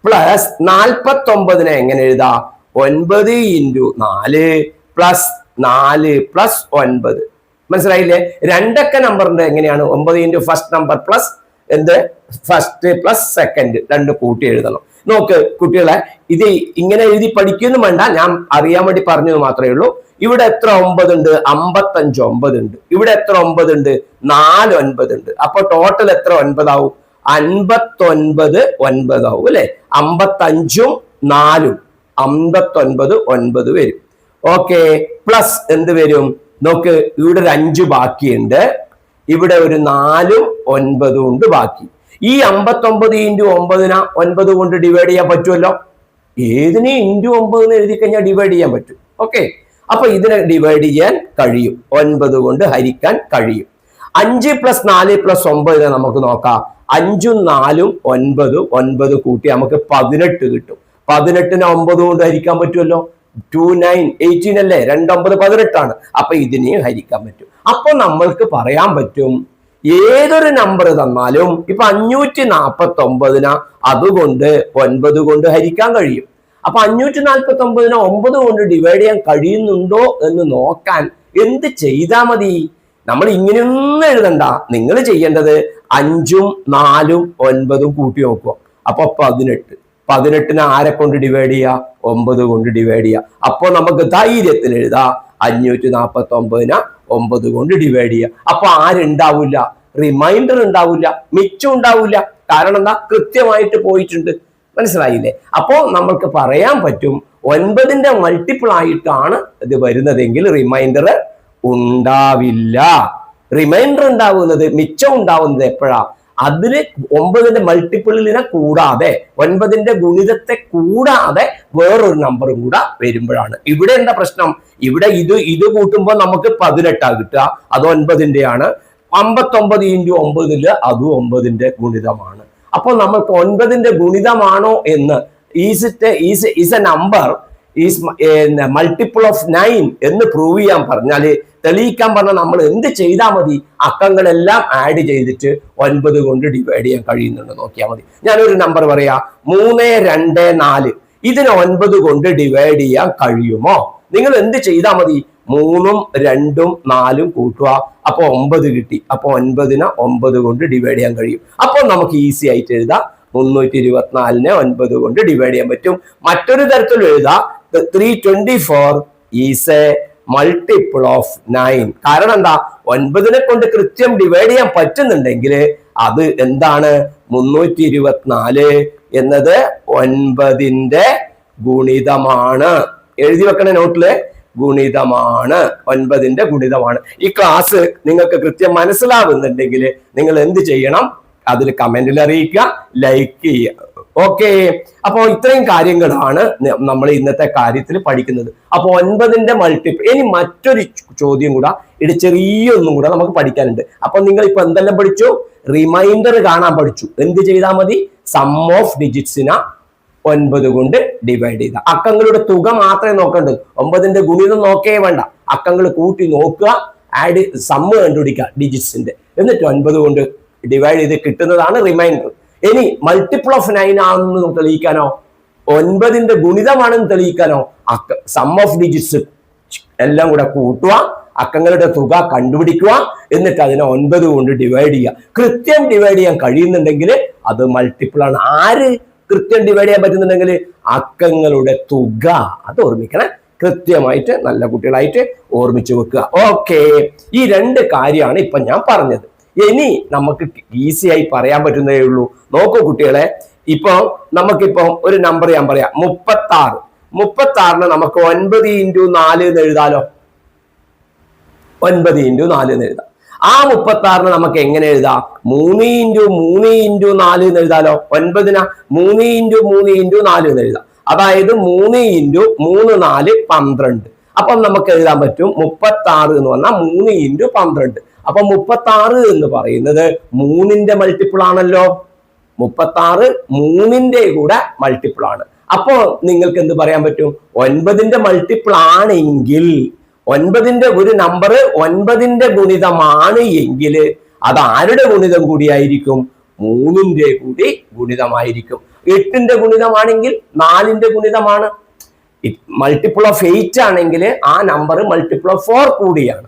Speaker 1: പ്ലസ് നാൽപ്പത്തൊമ്പതിനെ എങ്ങനെ എഴുതാ? ഒൻപത് ഇന്റു നാല് പ്ലസ് നാല് പ്ലസ് ഒൻപത്. മനസ്സിലായില്ലേ? രണ്ടക്ക നമ്പറിന്റെ എങ്ങനെയാണ്? ഒമ്പത് ഇന്റു ഫസ്റ്റ് നമ്പർ പ്ലസ് എന്ത്? ഫസ്റ്റ് പ്ലസ് സെക്കൻഡ് രണ്ട് കൂട്ടി എഴുതണം. നോക്ക് കുട്ടികളെ ഇത് ഇങ്ങനെ എഴുതി പഠിക്കുന്നു വേണ്ട ഞാൻ അറിയാൻ വേണ്ടി പറഞ്ഞത് മാത്രമേ ഉള്ളൂ. ഇവിടെ എത്ര ഒമ്പത് ഉണ്ട് അമ്പത്തഞ്ച് ഒമ്പത് ഉണ്ട് ഇവിടെ എത്ര ഒമ്പത് ഉണ്ട് നാല് ഒൻപത് ഉണ്ട് അപ്പൊ ടോട്ടൽ എത്ര ഒൻപതാവും? അൻപത്തൊൻപത് ഒൻപതാവും അല്ലെ? അമ്പത്തഞ്ചും നാലും. അമ്പത്തൊൻപത് ഒൻപത് വരും. ഓക്കെ പ്ലസ് എന്ത് വരും? നോക്ക് ഇവിടെ ഒരു അഞ്ച് ബാക്കിയുണ്ട്. ഇവിടെ ഒരു നാലും ഒൻപതും ഉണ്ട് ബാക്കി. ഈ അമ്പത്തൊമ്പത് ഇന്റു ഒമ്പതിന ഒൻപത് കൊണ്ട് ഡിവൈഡ് ചെയ്യാൻ പറ്റുമല്ലോ? ഏതിനെ ഇന്റു ഒമ്പത് എന്ന് എഴുതി കഴിഞ്ഞാൽ ഡിവൈഡ് ചെയ്യാൻ പറ്റും. ഓക്കെ അപ്പൊ ഇതിനെ ഡിവൈഡ് ചെയ്യാൻ കഴിയും. ഒൻപത് കൊണ്ട് ഹരിക്കാൻ കഴിയും. അഞ്ച് പ്ലസ് നാല് പ്ലസ് ഒമ്പതിനെ നമുക്ക് നോക്കാം. അഞ്ചും നാലും ഒൻപതും ഒൻപത് കൂട്ടി നമുക്ക് പതിനെട്ട് കിട്ടും. പതിനെട്ടിന് ഒമ്പത് കൊണ്ട് ഹരിക്കാൻ പറ്റുമല്ലോ? ടു നയൻ എയ്റ്റീൻ അല്ലേ? രണ്ടൊമ്പത് പതിനെട്ടാണ്. അപ്പൊ ഇതിനെയും ഹരിക്കാൻ പറ്റും. അപ്പൊ നമ്മൾക്ക് പറയാൻ പറ്റും ഏതൊരു നമ്പർ തന്നാലും ഇപ്പൊ അഞ്ഞൂറ്റി നാൽപ്പത്തി ഒമ്പതിന അതുകൊണ്ട് ഒൻപത് കൊണ്ട് ഹരിക്കാൻ കഴിയും. അപ്പൊ അഞ്ഞൂറ്റി നാൽപ്പത്തി ഒമ്പതിനെ ഒമ്പത് കൊണ്ട് ഡിവൈഡ് ചെയ്യാൻ കഴിയുന്നുണ്ടോ എന്ന് നോക്കാൻ എന്ത് ചെയ്താൽ മതി? നമ്മൾ ഇങ്ങനെയൊന്നും എഴുതണ്ട. നിങ്ങൾ ചെയ്യേണ്ടത് അഞ്ചും നാലും ഒൻപതും കൂട്ടി നോക്കുക. അപ്പൊ പതിനെട്ട്. പതിനെട്ടിനെ ആരെ കൊണ്ട് ഡിവൈഡ് ചെയ്യുക ഒമ്പത് കൊണ്ട് ഡിവൈഡ് ചെയ്യുക അപ്പോൾ നമുക്ക് ധൈര്യത്തിൽ എഴുതാം. അഞ്ഞൂറ്റി നാൽപ്പത്തി ഒമ്പതിനെ ഒമ്പത് കൊണ്ട് ഡിവൈഡ് ചെയ്യുക. അപ്പൊ ആരുണ്ടാവില്ല റിമൈൻഡർ ഉണ്ടാവില്ല മിച്ചം ഉണ്ടാവില്ല കാരണം എന്താ? കൃത്യമായിട്ട് പോയിട്ടുണ്ട്. മനസ്സിലായില്ലേ? അപ്പോ നമ്മൾക്ക് പറയാൻ പറ്റും ഒൻപതിന്റെ മൾട്ടിപ്പിൾ ആയിട്ടാണ് ഇത് വരുന്നതെങ്കിൽ റിമൈൻഡർ ഉണ്ടാവില്ല. റിമൈൻഡർ ഉണ്ടാവുന്നത് മിച്ചം ഉണ്ടാവുന്നത് എപ്പോഴാ? അതിന് ഒമ്പതിന്റെ മൾട്ടിപ്പിളിനെ കൂടാതെ ഒൻപതിന്റെ ഗുണിതത്തെ കൂടാതെ വേറൊരു നമ്പറും കൂടെ വരുമ്പോഴാണ്. ഇവിടെ എന്താ പ്രശ്നം? ഇവിടെ ഇത് ഇത് കൂട്ടുമ്പോൾ നമുക്ക് പതിനെട്ടാ കിട്ടുക. അത് ഒൻപതിന്റെയാണ്. അമ്പത്തൊമ്പത് ഇന്റു ഒമ്പതിൽ അതും ഒമ്പതിന്റെ ഗുണിതമാണ്. അപ്പോൾ നമ്മൾക്ക് ഒൻപതിന്റെ ഗുണിതമാണോ എന്ന് is is is a number is multiple of nine എന്ന് പ്രൂവ് ചെയ്യാൻ പറഞ്ഞാൽ തെളിയിക്കാൻ പറഞ്ഞാൽ നമ്മൾ എന്ത് ചെയ്താൽ മതി? അക്കങ്ങളെല്ലാം ആഡ് ചെയ്തിട്ട് ഒൻപത് കൊണ്ട് ഡിവൈഡ് ചെയ്യാൻ കഴിയുന്നുണ്ട്. നോക്കിയാൽ മതി. ഞാനൊരു നമ്പർ പറയാ. മൂന്ന് രണ്ട് നാല്. ഇതിനെ ഒൻപത് കൊണ്ട് ഡിവൈഡ് ചെയ്യാൻ കഴിയുമോ? നിങ്ങൾ എന്ത് ചെയ്താൽ മതി? മൂന്നും രണ്ടും നാലും കൂട്ടുക. അപ്പോൾ ഒമ്പത് കിട്ടി. അപ്പൊ ഒൻപതിനെ ഒമ്പത് കൊണ്ട് ഡിവൈഡ് ചെയ്യാൻ കഴിയും. അപ്പോൾ നമുക്ക് ഈസി ആയിട്ട് എഴുതാം. മുന്നൂറ്റി ഇരുപത്തിനാലിനെ ഒൻപത് കൊണ്ട് ഡിവൈഡ് ചെയ്യാൻ പറ്റും. മറ്റൊരു തരത്തിൽ എഴുതാം. Twenty four is a multiple of nine കാരണം എന്താ? ഒൻപതിനെ കൊണ്ട് കൃത്യം ഡിവൈഡ് ചെയ്യാൻ പറ്റുന്നുണ്ടെങ്കിൽ അത് എന്താണ്? മുന്നൂറ്റി ഇരുപത്തിനാല് എന്നത് ഒൻപതിന്റെ ഗുണിതമാണ്. എഴുതി വെക്കണ നോട്ടിൽ. ഗുണിതമാണ്. ഒൻപതിന്റെ ഗുണിതമാണ്. ഈ ക്ലാസ് നിങ്ങൾക്ക് കൃത്യം മനസ്സിലാവുന്നുണ്ടെങ്കിൽ നിങ്ങൾ എന്ത് ചെയ്യണം? അതിൽ കമന്റിൽ അറിയിക്കുക ലൈക്ക് ചെയ്യുക. ഓക്കെ. അപ്പോൾ ഇത്രയും കാര്യങ്ങളാണ് നമ്മൾ ഇന്നത്തെ കാര്യത്തിൽ പഠിക്കുന്നത്. അപ്പോൾ ഒൻപതിന്റെ മൾട്ടിപ്പിൾ ഇനി മറ്റൊരു ചോദ്യം കൂടെ. ഇടി ചെറിയൊന്നും കൂടെ നമുക്ക് പഠിക്കാനുണ്ട്. അപ്പൊ നിങ്ങൾ ഇപ്പൊ എന്തെല്ലാം പഠിച്ചു? റിമൈൻഡർ കാണാൻ പഠിച്ചു. എന്ത് ചെയ്താൽ മതി? സം ഓഫ് ഡിജിറ്റ്സിന ഒൻപത് കൊണ്ട് ഡിവൈഡ് ചെയ്ത. അക്കങ്ങളുടെ തുക മാത്രമേ നോക്കേണ്ടത് ഒമ്പതിന്റെ ഗുണിതം നോക്കേ വേണ്ട. അക്കങ്ങൾ കൂട്ടി നോക്കുക. ആഡ് സമ്മ് കണ്ടുപിടിക്കുക. ഡിജിറ്റ്സിന്റെ എന്നിട്ട് ഒൻപത് കൊണ്ട് ഡിവൈഡ് ചെയ്ത് കിട്ടുന്നതാണ് റിമൈൻഡർ ഇനി മൾട്ടിപ്പിൾ ഓഫ് നയൻ ആണെന്ന് തെളിയിക്കാനോ? ഒൻപതിന്റെ ഗുണിതമാണെന്ന് തെളിയിക്കാനോ? സം ഓഫ് ഡിജിറ്റ്സ് എല്ലാം കൂടെ കൂട്ടുക അക്കങ്ങളുടെ തുക കണ്ടുപിടിക്കുക എന്നിട്ട് അതിനെ ഒൻപത് കൊണ്ട് ഡിവൈഡ് ചെയ്യുക. കൃത്യം ഡിവൈഡ് ചെയ്യാൻ കഴിയുന്നുണ്ടെങ്കിൽ അത് മൾട്ടിപ്പിൾ ആണ്. ആര് കൃത്യം ഡിവൈഡ് ചെയ്യാൻ പറ്റുന്നുണ്ടെങ്കിൽ? അക്കങ്ങളുടെ തുക. അത് ഓർമ്മിക്കണം. കൃത്യമായിട്ട് നല്ല കുട്ടികളായിട്ട് ഓർമ്മിച്ചു വെക്കുക. ഓക്കെ ഈ രണ്ട് കാര്യമാണ് ഇപ്പൊ ഞാൻ പറഞ്ഞത്. ഇനി നമുക്ക് ഈസിയായി പറയാൻ പറ്റുന്നതേ ഉള്ളൂ. നോക്കൂ കുട്ടികളെ ഇപ്പൊ നമുക്കിപ്പോ ഒരു നമ്പർ ഞാൻ പറയാം. മുപ്പത്തി ആറ് മുപ്പത്തി ആറിന് നമുക്ക് ഒൻപത് ഇന്റു നാല് എന്ന് എഴുതാലോ? ഒൻപത് ഇന്റു നാല് എന്ന് എഴുതാം. ആ മുപ്പത്തി ആറിന് നമുക്ക് എങ്ങനെ എഴുതാം? മൂന്ന് ഇന്റു മൂന്ന് ഇന്റു നാല് എന്ന് എഴുതാലോ? ഒൻപതിന? മൂന്ന് ഇന്റു മൂന്ന് ഇന്റു നാല് എന്ന് എഴുതാം. അതായത് മൂന്ന് ഇന്റു മൂന്ന് നാല് പന്ത്രണ്ട്. അപ്പം നമുക്ക് എഴുതാൻ പറ്റും മുപ്പത്തി ആറ് എന്ന് പറഞ്ഞാൽ മൂന്ന് ഇന്റു പന്ത്രണ്ട്. അപ്പൊ മുപ്പത്തി ആറ് എന്ന് പറയുന്നത് മൂന്നിന്റെ മൾട്ടിപ്പിൾ ആണല്ലോ. മുപ്പത്തി ആറ് മൂന്നിന്റെ കൂടെ മൾട്ടിപ്പിൾ ആണ്. അപ്പോ നിങ്ങൾക്ക് എന്ത് പറയാൻ പറ്റും? ഒൻപതിന്റെ മൾട്ടിപ്പിൾ ആണെങ്കിൽ ഒൻപതിന്റെ ഒരു നമ്പർ ഒൻപതിന്റെ ഗുണിതമാണ് എങ്കിൽ അത് ആരുടെ ഗുണിതം കൂടിയായിരിക്കും? മൂന്നിന്റെ കൂടി ഗുണിതമായിരിക്കും. എട്ടിന്റെ ഗുണിതമാണെങ്കിൽ നാലിന്റെ ഗുണിതമാണ്. മൾട്ടിപ്പിൾ ഓഫ് എയ്റ്റ് ആണെങ്കിൽ ആ നമ്പർ മൾട്ടിപ്പിൾ ഓഫ് ഫോർ കൂടിയാണ്.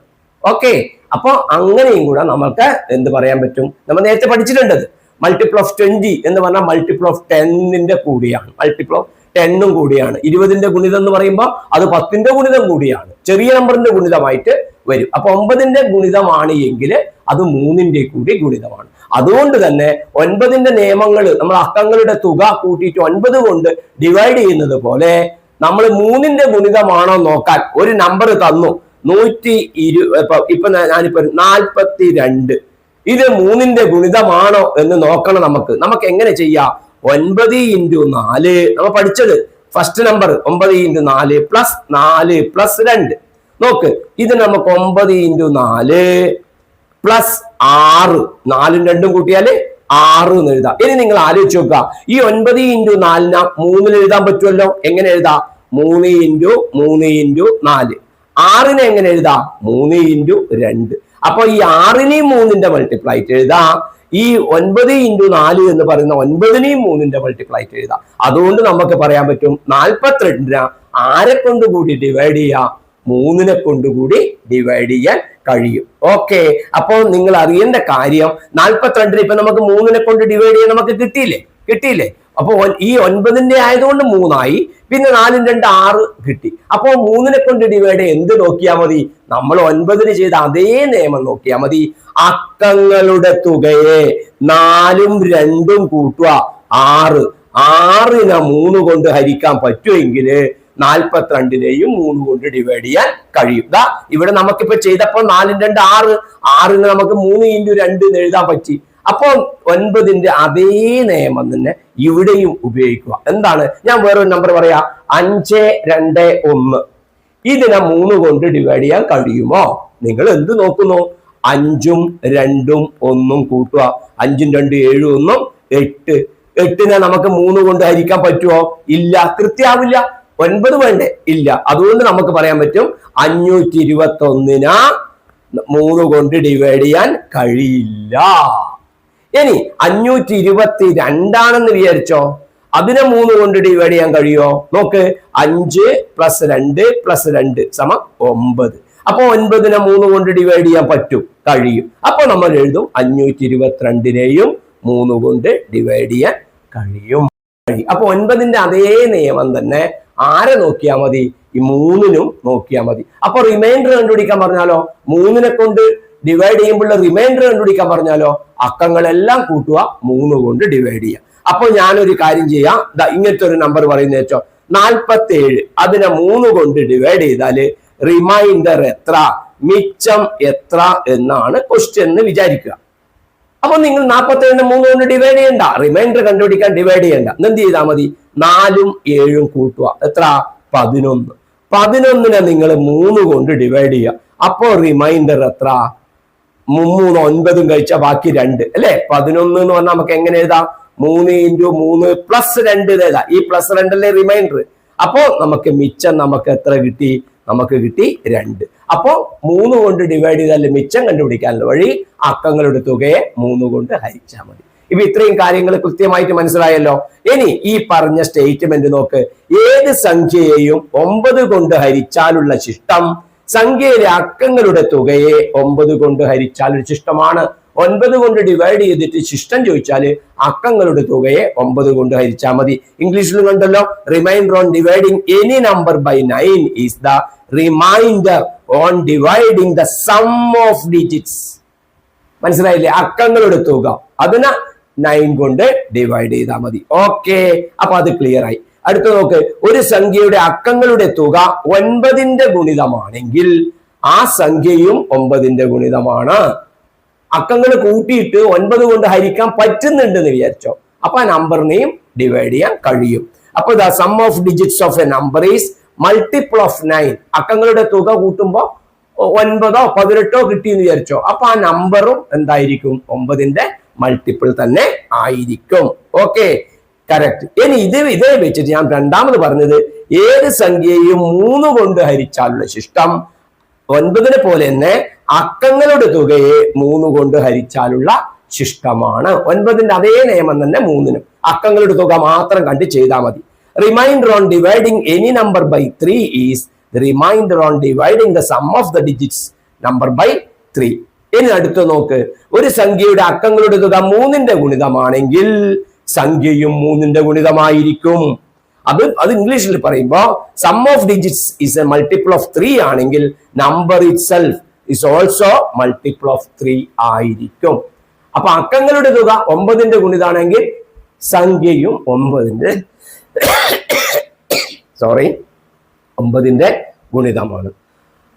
Speaker 1: ഓക്കെ അപ്പൊ അങ്ങനെയും കൂടെ നമ്മൾക്ക് എന്ത് പറയാൻ പറ്റും? നമ്മൾ നേരത്തെ പഠിച്ചിട്ടുണ്ടത് മൾട്ടിപ്പിൾ ഓഫ് ട്വന്റി എന്ന് പറഞ്ഞാൽ മൾട്ടിപ്പിൾ ഓഫ് ടെന്നിന്റെ കൂടിയാണ്. മൾട്ടിപ്പിൾ ഓഫ് ടെന്നും കൂടിയാണ്. ഇരുപതിന്റെ ഗുണിതം എന്ന് പറയുമ്പോൾ അത് പത്തിന്റെ ഗുണിതം കൂടിയാണ്. ചെറിയ നമ്പറിന്റെ ഗുണിതമായിട്ട് വരും. അപ്പൊ ഒമ്പതിന്റെ ഗുണിതമാണ് എങ്കിൽ അത് മൂന്നിന്റെ കൂടി ഗുണിതമാണ്. അതുകൊണ്ട് തന്നെ ഒൻപതിന്റെ നിയമങ്ങൾ നമ്മൾ അക്കങ്ങളുടെ തുക കൂട്ടിയിട്ട് ഒൻപത് കൊണ്ട് ഡിവൈഡ് ചെയ്യുന്നത് പോലെ നമ്മൾ മൂന്നിന്റെ ഗുണിതമാണോ നോക്കാൻ ഒരു നമ്പർ തന്നു. നൂറ്റി ഇരു ഇപ്പൊ ഞാനിപ്പോ നാൽപ്പത്തി രണ്ട് ഇത് മൂന്നിന്റെ ഗുണിതമാണോ എന്ന് നോക്കണം നമുക്ക്. നമുക്ക് എങ്ങനെ ചെയ്യാം? ഒൻപത് ഇന്റു നാല്. നമ്മൾ പഠിച്ചത് ഫസ്റ്റ് നമ്പർ ഒമ്പത് ഇന്റു നാല് പ്ലസ് നാല് പ്ലസ് രണ്ട്. നോക്ക് ഇത് നമുക്ക് ഒമ്പത് ഇന്റു നാല് പ്ലസ് ആറ്. നാലും രണ്ടും കൂട്ടിയാൽ ആറ് എന്ന് എഴുതാം. ഇനി നിങ്ങൾ ആലോചിച്ച് നോക്കുക. ഈ ഒൻപത് ഇന്റു നാലിന് മൂന്നിൽ എഴുതാൻ പറ്റുമല്ലോ? എങ്ങനെ എഴുതാം? മൂന്ന് ഇന്റു മൂന്ന് ഇന്റു നാല്. ആറിനെ എങ്ങനെ എഴുതാം? മൂന്ന് ഇന്റു രണ്ട്. അപ്പൊ ഈ ആറിനെയും മൂന്നിന്റെ മൾട്ടിപ്ലൈറ്റ് എഴുതാം. ഈ ഒൻപത് ഇന്റു നാല് എന്ന് പറയുന്ന ഒൻപതിനെയും മൂന്നിന്റെ മൾട്ടിപ്ലൈ ആയിട്ട് എഴുതാം. അതുകൊണ്ട് നമുക്ക് പറയാൻ പറ്റും നാൽപ്പത്തിരണ്ടിന് ആരെ കൊണ്ട് കൂടി ഡിവൈഡ് ചെയ്യാം? മൂന്നിനെ കൊണ്ടുകൂടി ഡിവൈഡ് ചെയ്യാൻ കഴിയും. ഓക്കെ അപ്പോൾ നിങ്ങൾ അറിയേണ്ട കാര്യം നാൽപ്പത്തിരണ്ടിന് ഇപ്പൊ നമുക്ക് മൂന്നിനെ കൊണ്ട് ഡിവൈഡ് ചെയ്യാൻ നമുക്ക് കിട്ടിയില്ലേ? കിട്ടിയില്ലേ? അപ്പോൾ ഈ ഒൻപതിന്റെ ആയതുകൊണ്ട് മൂന്നായി പിന്നെ നാലും രണ്ട് ആറ് കിട്ടി. അപ്പോൾ മൂന്നിനെ കൊണ്ട് ഡിവൈഡ് എന്ത് നോക്കിയാൽ മതി? നമ്മൾ ഒൻപതിന് ചെയ്ത അതേ നിയമം നോക്കിയാൽ മതി. അക്കങ്ങളുടെ തുകയെ നാലും രണ്ടും കൂട്ടുക. ആറ്. ആറിനെ മൂന്ന് കൊണ്ട് ഹരിക്കാൻ പറ്റുമെങ്കിൽ നാൽപ്പത്തിരണ്ടിനെയും മൂന്ന് കൊണ്ട് ഡിവൈഡ് ചെയ്യാൻ കഴിയും. ഇവിടെ നമുക്കിപ്പോ ചെയ്തപ്പോൾ നാലും രണ്ട് ആറ്. ആറിന് നമുക്ക് മൂന്ന് ഇന്റു രണ്ട് എന്ന് എഴുതാൻ പറ്റി. അപ്പോൾ ഒൻപതിന്റെ അതേ നിയമം തന്നെ ഇവിടെയും ഉപയോഗിക്കുക. എന്താണ്? ഞാൻ വേറൊരു നമ്പർ പറയാ. അഞ്ച് രണ്ട് ഒന്ന്. ഇതിനെ മൂന്ന് കൊണ്ട് ഡിവൈഡ് ചെയ്യാൻ കഴിയുമോ? നിങ്ങൾ എന്ത് നോക്കുന്നു? അഞ്ചും രണ്ടും ഒന്നും കൂട്ടുക. അഞ്ചും രണ്ടും ഏഴും ഒന്നും എട്ട്. എട്ടിനെ നമുക്ക് മൂന്ന് കൊണ്ട് ഹരിക്കാൻ പറ്റുമോ? ഇല്ല. കൃത്യാവില്ല. ഒൻപത് വേണ്ടേ? ഇല്ല. അതുകൊണ്ട് നമുക്ക് പറയാൻ പറ്റും അഞ്ഞൂറ്റി ഇരുപത്തി ഒന്നിന മൂന്ന് കൊണ്ട് ഡിവൈഡ് ചെയ്യാൻ കഴിയില്ല. ഇനി അഞ്ഞൂറ്റി ഇരുപത്തി രണ്ടാണെന്ന് വിചാരിച്ചോ? അതിനെ മൂന്ന് കൊണ്ട് ഡിവൈഡ് ചെയ്യാൻ കഴിയുമോ? നോക്ക് അഞ്ച് പ്ലസ് രണ്ട് പ്ലസ് രണ്ട് സമം ഒമ്പത്. അപ്പൊ ഒൻപതിനെ മൂന്ന് കൊണ്ട് ഡിവൈഡ് ചെയ്യാൻ പറ്റും കഴിയും. അപ്പൊ നമ്മൾ എഴുതും അഞ്ഞൂറ്റി ഇരുപത്തിരണ്ടിനെയും മൂന്ന് കൊണ്ട് ഡിവൈഡ് ചെയ്യാൻ കഴിയും. കഴിയും. അപ്പൊ ഒൻപതിന്റെ അതേ നിയമം തന്നെ ആരെ നോക്കിയാൽ മതി? ഈ മൂന്നിനും നോക്കിയാൽ മതി. അപ്പൊ റിമൈൻഡർ കണ്ടുപിടിക്കാൻ പറഞ്ഞാലോ? മൂന്നിനെ കൊണ്ട് ഡിവൈഡ് ചെയ്യുമ്പോൾ റിമൈൻഡർ കണ്ടുപിടിക്കാൻ പറഞ്ഞാലോ? അക്കങ്ങളെല്ലാം കൂട്ടുക മൂന്ന് കൊണ്ട് ഡിവൈഡ് ചെയ്യുക. അപ്പൊ ഞാനൊരു കാര്യം ചെയ്യാം. ഇങ്ങനത്തെ ഒരു നമ്പർ പറയുന്ന വെച്ചോ. നാൽപ്പത്തി ഏഴ് അതിനെ മൂന്ന് കൊണ്ട് ഡിവൈഡ് ചെയ്താൽ റിമൈൻഡർ എത്ര? മിച്ചം എത്ര എന്നാണ് ക്വസ്റ്റ്യൻ എന്ന് വിചാരിക്കുക. അപ്പൊ നിങ്ങൾ നാൽപ്പത്തി ഏഴിന് മൂന്ന് കൊണ്ട് ഡിവൈഡ് ചെയ്യണ്ട. റിമൈൻഡർ കണ്ടുപിടിക്കാൻ ഡിവൈഡ് ചെയ്യണ്ട. എന്ത് ചെയ്താൽ മതി? നാലും ഏഴും കൂട്ടുക. എത്ര? പതിനൊന്ന്. പതിനൊന്നിനെ നിങ്ങൾ മൂന്ന് കൊണ്ട് ഡിവൈഡ് ചെയ്യുക. അപ്പോൾ റിമൈൻഡർ എത്ര? മൂന്ന് ഒൻപതും കഴിച്ച ബാക്കി രണ്ട് അല്ലെ? പതിനൊന്ന് എന്ന് പറഞ്ഞാൽ നമുക്ക് എങ്ങനെ എഴുതാം? മൂന്ന് ഇന്റു മൂന്ന് പ്ലസ് രണ്ട് എഴുതാം. ഈ പ്ലസ് രണ്ടല്ലേ റിമൈൻഡർ അപ്പോ നമുക്ക് മിച്ചം നമുക്ക് എത്ര കിട്ടി? നമുക്ക് കിട്ടി രണ്ട്. അപ്പോ മൂന്ന് കൊണ്ട് ഡിവൈഡ് ചെയ്താൽ മിച്ചം കണ്ടുപിടിക്കാനുള്ള വഴി അക്കങ്ങളുടെ തുകയെ മൂന്ന് കൊണ്ട് ഹരിച്ചാൽ മതി. ഇപ്പൊ ഇത്രയും കാര്യങ്ങൾ കൃത്യമായിട്ട് മനസ്സിലായല്ലോ? ഇനി ഈ പറഞ്ഞ സ്റ്റേറ്റ്മെന്റ് നോക്ക്. ഏത് സംഖ്യയെയും ഒമ്പത് കൊണ്ട് ഹരിച്ചാലുള്ള ശിഷ്ടം സംഖ്യയിലെ അക്കങ്ങളുടെ തുകയെ ഒമ്പത് കൊണ്ട് ഹരിച്ചാൽ ഒരു ശിഷ്ടമാണ്. ഒൻപത് കൊണ്ട് ഡിവൈഡ് ചെയ്തിട്ട് ശിഷ്ടം ചോദിച്ചാൽ അക്കങ്ങളുടെ തുകയെ ഒമ്പത് കൊണ്ട് ഹരിച്ചാൽ മതി. ഇംഗ്ലീഷിൽ കണ്ടല്ലോ remainder on dividing any number by nine is the remainder on dividing the sum of digits മനസ്സിലായില്ലേ? അക്കങ്ങളുടെ തുക. അതിനെ നയൻ കൊണ്ട് ഡിവൈഡ് ചെയ്താൽ മതി. ഓക്കെ അപ്പൊ അത് ക്ലിയർ ആയി. അടുത്ത നോക്ക്. ഒരു സംഖ്യയുടെ അക്കങ്ങളുടെ തുക ഒൻപതിന്റെ ഗുണിതമാണെങ്കിൽ ആ സംഖ്യയും ഒമ്പതിന്റെ ഗുണിതമാണ്. അക്കങ്ങൾ കൂട്ടിയിട്ട് ഒൻപത് കൊണ്ട് ഹരിക്കാൻ പറ്റുന്നുണ്ടെന്ന് വിചാരിച്ചോ. അപ്പൊ ആ നമ്പറിനെയും ഡിവൈഡ് ചെയ്യാൻ കഴിയും. അപ്പൊ the sum of digits of a number is multiple of nine അക്കങ്ങളുടെ തുക കൂട്ടുമ്പോൾ ഒൻപതോ പതിനെട്ടോ കിട്ടിയെന്ന് വിചാരിച്ചോ. അപ്പൊ ആ നമ്പറും എന്തായിരിക്കും? ഒമ്പതിന്റെ മൾട്ടിപ്പിൾ തന്നെ ആയിരിക്കും. ഓക്കെ കറക്റ്റ് ഇനി ഇത് ഇതേ വെച്ചിട്ട് ഞാൻ രണ്ടാമത് പറഞ്ഞത് ഏത് സംഖ്യയും മൂന്ന് കൊണ്ട് ഹരിച്ചാലുള്ള ശിഷ്ടം ഒൻപതിനെ പോലെ തന്നെ അക്കങ്ങളുടെ തുകയെ മൂന്ന് കൊണ്ട് ഹരിച്ചാലുള്ള ശിഷ്ടമാണ്. ഒൻപതിന്റെ അതേ നിയമം തന്നെ മൂന്നിനും. അക്കങ്ങളുടെ തുക മാത്രം കണ്ട് ചെയ്താൽ മതി. Remainder on dividing any number by three is remainder on dividing the sum of the digits number by three ഇനി അടുത്ത് നോക്ക്. ഒരു സംഖ്യയുടെ അക്കങ്ങളുടെ തുക മൂന്നിന്റെ ഗുണിതമാണെങ്കിൽ സംഖ്യയും മൂന്നിന്റെ ഗുണിതമായിരിക്കും. അത് അത് ഇംഗ്ലീഷിൽ പറയുമ്പോ sum of digits is a multiple of three ആണെങ്കിൽ number itself is also multiple of three ആയിരിക്കും. അപ്പൊ അക്കങ്ങളുടെ തുക ഒമ്പതിന്റെ ഗുണിതാണെങ്കിൽ സംഖ്യയും ഒമ്പതിന്റെ സോറി ഒമ്പതിന്റെ ഗുണിതമാണ്.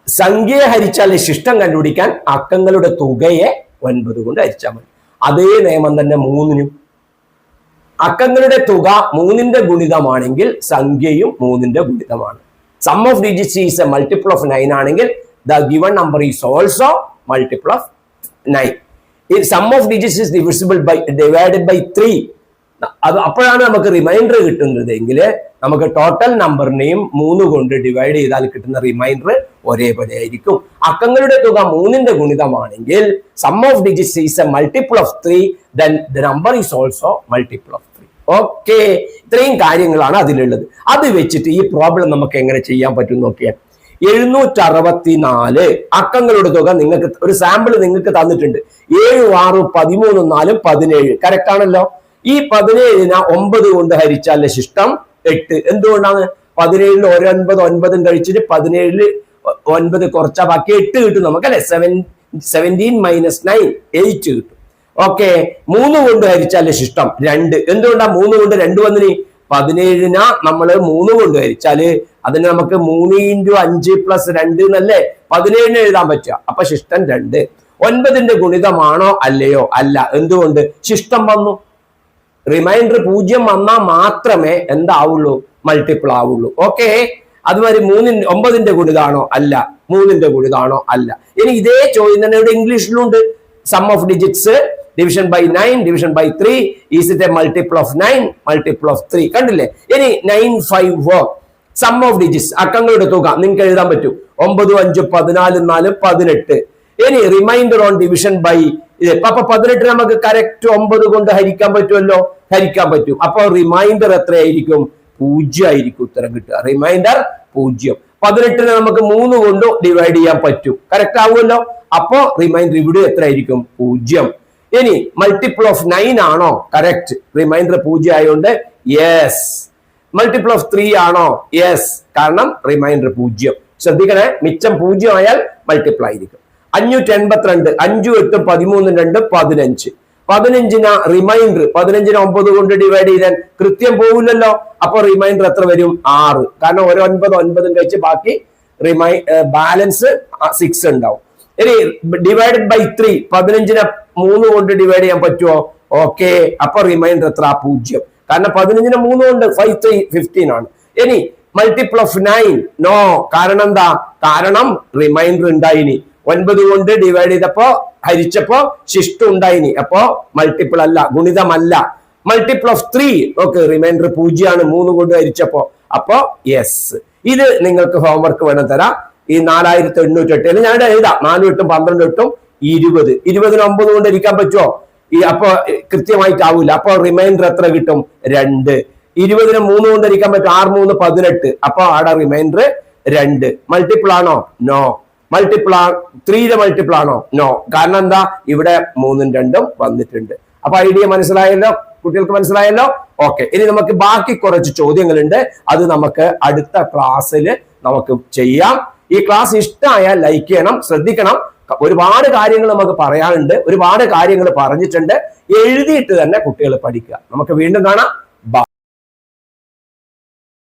Speaker 1: സംഖ്യയെ ഹരിച്ചാൽ ശിഷ്ടം കണ്ടുപിടിക്കാൻ അക്കങ്ങളുടെ തുകയെ ഒൻപത് കൊണ്ട് ഹരിച്ചാൽ മതി. അതേ നിയമം തന്നെ മൂന്നിനും അക്കങ്ങളുടെ തുക മൂന്നിന്റെ ഗുണിതമാണെങ്കിൽ സംഖ്യയും മൂന്നിന്റെ ഗുണിതമാണ്. Sum of digits is a multiple of nine ആണെങ്കിൽ the given number is also multiple of nine sum of digits is divisible by divided by three അത് അപ്പോഴാണ് നമുക്ക് റിമൈൻഡർ കിട്ടുന്നത് എങ്കിൽ നമുക്ക് ടോട്ടൽ നമ്പറിനെയും മൂന്ന് കൊണ്ട് ഡിവൈഡ് ചെയ്താൽ കിട്ടുന്ന റിമൈൻഡർ ഒരേപോലെ ആയിരിക്കും. അക്കങ്ങളുടെ തുക മൂന്നിന്റെ ഗുണിതമാണെങ്കിൽ sum of digits is a multiple of three then the number is also multiple of okay. ഇത്രയും കാര്യങ്ങളാണ് അതിലുള്ളത്. അത് വെച്ചിട്ട് ഈ പ്രോബ്ലം നമുക്ക് എങ്ങനെ ചെയ്യാൻ പറ്റും നോക്കിയാൽ എഴുന്നൂറ്റി അറുപത്തിനാല് അക്കങ്ങളുടെ തുക നിങ്ങൾക്ക് ഒരു സാമ്പിൾ നിങ്ങൾക്ക് തന്നിട്ടുണ്ട്. ഏഴ് ആറ് പതിമൂന്നും നാലും പതിനേഴ്. കറക്റ്റ് ആണല്ലോ? ഈ പതിനേഴിന് ഒമ്പത് കൊണ്ട് ഹരിച്ചാലെ ശിഷ്ടം എട്ട്. എന്തുകൊണ്ടാണ്? പതിനേഴിൽ ഒരൊൻപത് ഒൻപതും കഴിച്ചിട്ട് പതിനേഴിൽ ഒൻപത് കുറച്ചാ ബാക്കി എട്ട് കിട്ടും നമുക്ക് അല്ലെ? Seven seventeen minus nine eight കിട്ടും. ഓക്കെ മൂന്ന് കൊണ്ട് ഹരിച്ചാലെ ശിഷ്ടം രണ്ട്. എന്തുകൊണ്ടാ മൂന്ന് കൊണ്ട് രണ്ട് വന്നിന്? പതിനേഴിന നമ്മൾ മൂന്ന് കൊണ്ട് ഹരിച്ചാൽ അതിന് നമുക്ക് മൂന്ന് ഇന്റു അഞ്ച് പ്ലസ് രണ്ട് എന്നല്ലേ? പതിനേഴിന് എഴുതാൻ പറ്റുക. അപ്പൊ ശിഷ്ടം രണ്ട്. ഒൻപതിന്റെ ഗുണിതമാണോ അല്ലയോ? അല്ല. എന്തുകൊണ്ട്? ശിഷ്ടം വന്നു. റിമൈൻഡർ പൂജ്യം വന്നാൽ മാത്രമേ എന്താവുള്ളൂ? മൾട്ടിപ്പിൾ ആവുള്ളൂ. ഓക്കെ അതുമാതിരി മൂന്നിന് ഒമ്പതിന്റെ ഗുണിതാണോ? അല്ല. മൂന്നിന്റെ ഗുണിതാണോ? അല്ല. ഇനി ഇതേ ചോദ്യം തന്നെ ഇവിടെ ഇംഗ്ലീഷിലുണ്ട് sum of digits division by nine division by three is it a multiple of nine multiple of three കണ്ടില്ലേ? ഇനി nine five four sum of digits അക്കങ്ങളുടെ തുക നിങ്ങൾക്ക് എഴുതാൻ പറ്റും. ഒമ്പത് അഞ്ച് പതിനാല് നാല് പതിനെട്ട്. ഇനി റിമൈൻഡർ ഓൺ ഡിവിഷൻ ബൈ ഇത്. അപ്പൊ പതിനെട്ട് നമുക്ക് കറക്റ്റ് ഒമ്പത് കൊണ്ട് ഹരിക്കാൻ പറ്റുമല്ലോ? ഹരിക്കാൻ പറ്റും. അപ്പൊ റിമൈൻഡർ എത്രയായിരിക്കും? പൂജ്യം ആയിരിക്കും ഉത്തരം കിട്ടുക. റിമൈൻഡർ പൂജ്യം. പതിനെട്ടിന് നമുക്ക് മൂന്ന് കൊണ്ട് ഡിവൈഡ് ചെയ്യാൻ പറ്റും. കറക്റ്റ് ആവുമല്ലോ? അപ്പോ റിമൈൻഡർ ഇവിടെ എത്രയായിരിക്കും? പൂജ്യം. ഇനി മൾട്ടിപ്പിൾ ഓഫ് നയൻ ആണോ? കറക്റ്റ് റിമൈൻഡർ പൂജ്യം ആയതുകൊണ്ട് യെസ് മൾട്ടിപ്പിൾ ഓഫ് ത്രീ ആണോ? യെസ് കാരണം റിമൈൻഡർ പൂജ്യം. ശ്രദ്ധിക്കണേ മിച്ചം പൂജ്യം ആയാൽ മൾട്ടിപ്പിൾ ആയിരിക്കും. അഞ്ഞൂറ്റി എൺപത്തിരണ്ട് അഞ്ചു എട്ടും പതിമൂന്നും രണ്ട് പതിനഞ്ച്. പതിനഞ്ചിന് റിമൈൻഡർ പതിനഞ്ചിന് ഒമ്പത് കൊണ്ട് ഡിവൈഡ് ചെയ്താൽ കൃത്യം പോകില്ലല്ലോ അപ്പൊ റിമൈൻഡർ എത്ര വരും? ആറ്. കാരണം ഒരു ഒൻപത് ഒൻപതും കഴിച്ച് ബാക്കി റിമൈ ബാലൻസ് സിക്സ് ഉണ്ടാവും. ഇനി ഡിവൈഡഡ് ബൈ ത്രീ പതിനഞ്ചിനെ മൂന്ന് കൊണ്ട് ഡിവൈഡ് ചെയ്യാൻ പറ്റുമോ ഓക്കെ അപ്പൊ റിമൈൻഡർ എത്ര? പൂജ്യം. കാരണം പതിനഞ്ചിനെ മൂന്ന് കൊണ്ട് ഫൈവ് ത്രീ ഫിഫ്റ്റീൻ ആണ്. ഇനി മൾട്ടിപ്പിൾ ഓഫ് നയൻ നോ കാരണം എന്താ? കാരണം റിമൈൻഡർ ഉണ്ടായിനി. ഒൻപത് കൊണ്ട് ഡിവൈഡ് ചെയ്തപ്പോ ഹരിച്ചപ്പോ ശിഷ്ടം ഉണ്ടായിനി. അപ്പോ മൾട്ടിപ്പിൾ അല്ല ഗുണിതമല്ല. Multiple of three okay remainder പൂജ്യമാണ്. മൂന്ന് കൊണ്ട് ഹരിച്ചപ്പോ. അപ്പോ യെസ് ഇത് നിങ്ങൾക്ക് ഹോംവർക്ക് വേണം തരാം. ഈ നാലായിരത്തി എണ്ണൂറ്റി എട്ട് ഞാൻ എഴുതാം. നാലും എട്ടും പന്ത്രണ്ട് എട്ടും ഇരുപത്. ഇരുപതിന് ഒമ്പത് കൊണ്ട് ഇരിക്കാൻ പറ്റുമോ ഈ അപ്പൊ കൃത്യമായിട്ട് ആവൂല അപ്പൊ റിമൈൻഡർ എത്ര കിട്ടും? രണ്ട്. ഇരുപതിന് മൂന്ന് കൊണ്ട് ഇരിക്കാൻ പറ്റും. ആറ് മൂന്ന് പതിനെട്ട്. അപ്പൊ ആടെ റിമൈൻഡർ രണ്ട്. മൾട്ടിപ്പിൾ ആണോ? നോ മൾട്ടിപ്പിൾ ആ ത്രീയുടെ മൾട്ടിപ്പിൾ ആണോ? നോ കാരണം എന്താ? ഇവിടെ മൂന്നും രണ്ടും വന്നിട്ടുണ്ട്. അപ്പൊ ഐഡിയ മനസ്സിലായല്ലോ? കുട്ടികൾക്ക് മനസ്സിലായല്ലോ? ഓക്കെ ഇനി നമുക്ക് ബാക്കി കുറച്ച് ചോദ്യങ്ങളുണ്ട്. അത് നമുക്ക് അടുത്ത ക്ലാസ്സിൽ നമുക്ക് ചെയ്യാം. ഈ ക്ലാസ് ഇഷ്ടമായാൽ ലൈക്ക് ചെയ്യണം ശ്രദ്ധിക്കണം. ഒരുപാട് കാര്യങ്ങൾ നമുക്ക് പറയാനുണ്ട് ഒരുപാട് കാര്യങ്ങൾ പറഞ്ഞിട്ടുണ്ട്. എഴുതിയിട്ട് തന്നെ കുട്ടികൾ പഠിക്കുക. നമുക്ക് വീണ്ടും കാണാം.